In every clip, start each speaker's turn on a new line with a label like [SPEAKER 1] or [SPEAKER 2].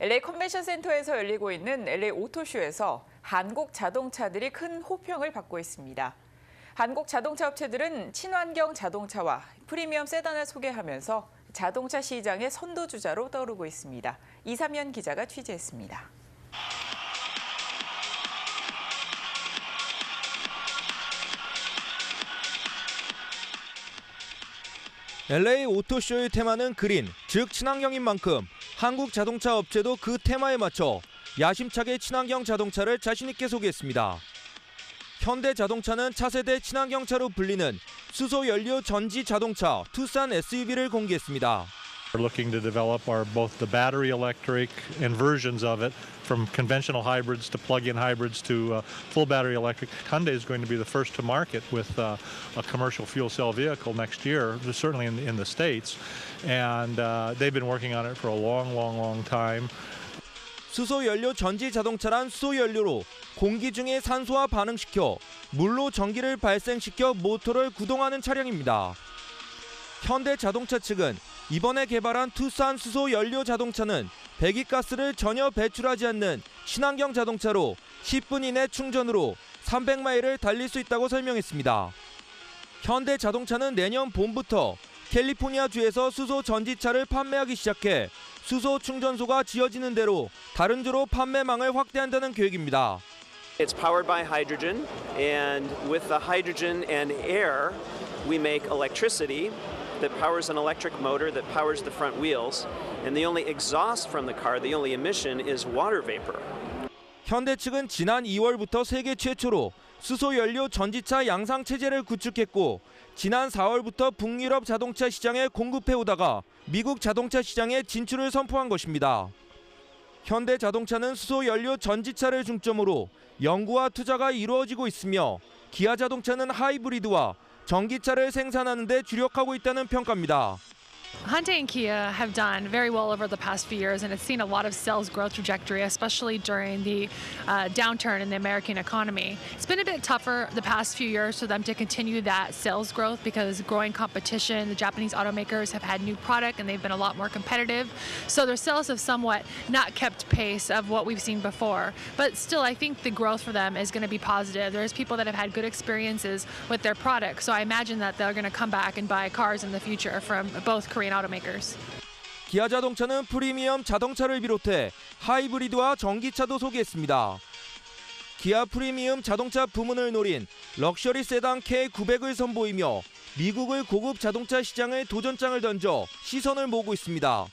[SPEAKER 1] LA 컨벤션 센터에서 열리고 있는 LA 오토쇼에서 한국 자동차들이 큰 호평을 받고 있습니다. 한국 자동차 업체들은 친환경 자동차와 프리미엄 세단을 소개하면서 자동차 시장의 선도주자로 떠오르고 있습니다. 이삼현 기자가 취재했습니다.
[SPEAKER 2] LA 오토쇼의 테마는 그린, 즉 친환경인 만큼 한국 자동차 업체도 그 테마에 맞춰 야심차게 친환경 자동차를 자신 있게 소개했습니다. 현대 자동차는 차세대 친환경차로 불리는 수소 연료 전지 자동차 투싼 SUV를 공개했습니다.
[SPEAKER 3] We're looking to develop our both the battery electric and versions of it from conventional hybrids to plug-in hybrids to uh, full battery electric. Hyundai is going to be the first to market with uh, a commercial fuel cell vehicle next year, certainly in, in the States. And uh, they've been working on it for a long, long, long time.
[SPEAKER 2] 수소 연료 전지 자동차란 수소 연료로 공기 중에 산소와 반응시켜 물로 전기를 발생시켜 모터를 구동하는 차량입니다. 현대 자동차 측은 이번에 개발한 투싼 수소 연료 자동차는 배기가스를 전혀 배출하지 않는 친환경 자동차로 10분 이내 충전으로 300마일을 달릴 수 있다고 설명했습니다. 현대 자동차는 내년 봄부터 캘리포니아주에서 수소 전지차를 판매하기 시작해 수소 충전소가 지어지는 대로 다른 주로 판매망을 확대한다는 계획입니다.
[SPEAKER 4] It's powered by hydrogen, and with the hydrogen and air, we make electricity that powers an electric motor that powers the front wheels. And the only exhaust from the car, the only emission, is water vapor.
[SPEAKER 2] 현대 측은 지난 2월부터 세계 최초로 수소 연료 전지차 양상 체제를 구축했고 지난 4월부터 북유럽 자동차 시장에 공급해 오다가 미국 자동차 시장에 진출을 선포한 것입니다. 현대 자동차는 수소 연료 전지차를 중점으로 연구와 투자가 이루어지고 있으며 기아 자동차는 하이브리드와 전기차를 생산하는 데 주력하고 있다는 평가입니다.
[SPEAKER 5] Hyundai and Kia have done very well over the past few years, and it's seen a lot of sales growth trajectory, especially during the uh, downturn in the American economy. It's been a bit tougher the past few years for them to continue that sales growth because growing competition. The Japanese automakers have had new product, and they've been a lot more competitive. So their sales have somewhat not kept pace of what we've seen before. But still, I think the growth for them is going to be positive. There's people that have had good experiences with their product, so I imagine that they're going to come back and buy cars in the future from both Korean automakers.
[SPEAKER 2] 기아 자동차는 프리미엄 자동차를 비롯해 하이브리드와 전기차도 소개했습니다. 기아 프리미엄 자동차 부문을 노린 럭셔리 세단 K900을 선보이며 미국의 고급 자동차 시장에 도전장을 던져 시선을 모으고 있습니다.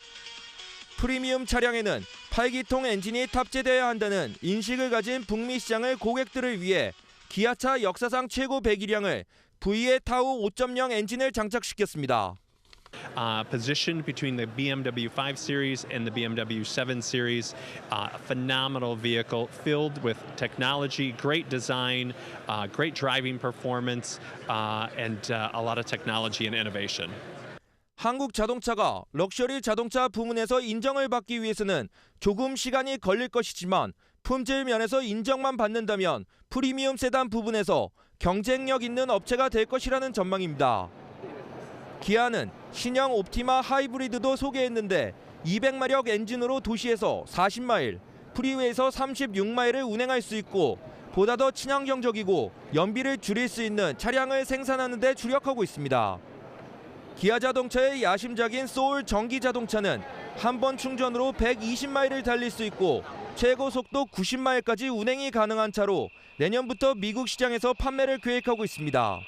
[SPEAKER 2] 프리미엄 차량에는 8기통 엔진이 탑재되어야 한다는 인식을 가진 북미 시장의 고객들을 위해 기아차 역사상 최고 배기량을 V의 타우 5.0 엔진을 장착시켰습니다.
[SPEAKER 6] Uh, positioned between the BMW 5 Series and the BMW 7 Series. Uh, a phenomenal vehicle filled with technology, great design, uh, great driving performance, uh, and uh, a lot of technology and innovation.
[SPEAKER 2] 한국 자동차가 럭셔리 자동차 부문에서 인정을 받기 위해서는 조금 시간이 걸릴 것이지만 품질 면에서 인정만 받는다면 프리미엄 세단 부분에서 경쟁력 있는 업체가 될 것이라는 전망입니다. 기아는 신형 옵티마 하이브리드도 소개했는데 200마력 엔진으로 도시에서 40마일, 프리웨이에서 36마일을 운행할 수 있고 보다 더 친환경적이고 연비를 줄일 수 있는 차량을 생산하는 데 주력하고 있습니다. 기아 자동차의 야심작인 소울 전기 자동차는 한 번 충전으로 120마일을 달릴 수 있고 최고 속도 90마일까지 운행이 가능한 차로 내년부터 미국 시장에서 판매를 계획하고 있습니다.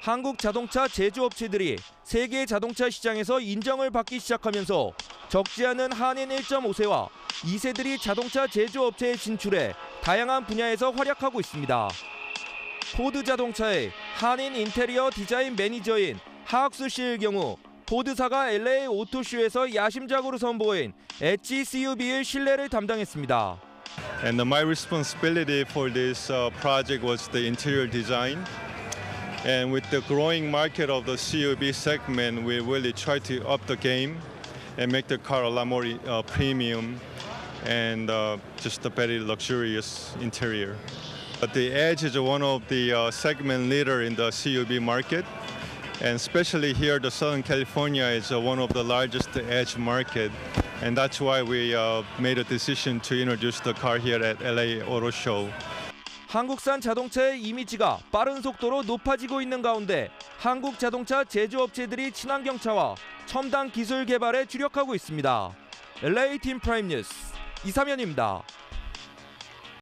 [SPEAKER 2] 한국 자동차 제조업체들이 세계 자동차 시장에서 인정을 받기 시작하면서 적지 않은 한인 1.5세와 2세들이 자동차 제조업체에 진출해 다양한 분야에서 활약하고 있습니다. 포드 자동차의 한인 인테리어 디자인 매니저인 하학수 씨의 경우 포드사가 LA 오토쇼에서 야심작으로 선보인 엣지 CUV의 실내를 담당했습니다.
[SPEAKER 7] And my responsibility for this uh, project was the interior design. And with the growing market of the CUV segment, we really try to up the game and make the car a lot more uh, premium and uh, just a very luxurious interior. But the Edge is one of the uh, segment leader in the CUV market. And especially here, the Southern California is uh, one of the largest Edge market. and that's why we uh, made a decision to introduce the car here at LA Auto Show.
[SPEAKER 2] 한국산 자동차의 이미지가 빠른 속도로 높아지고 있는 가운데 한국 자동차 제조업체들이 친환경차와 첨단 기술 개발에 주력하고 있습니다. LA 팀 프라임 뉴스 이사면입니다.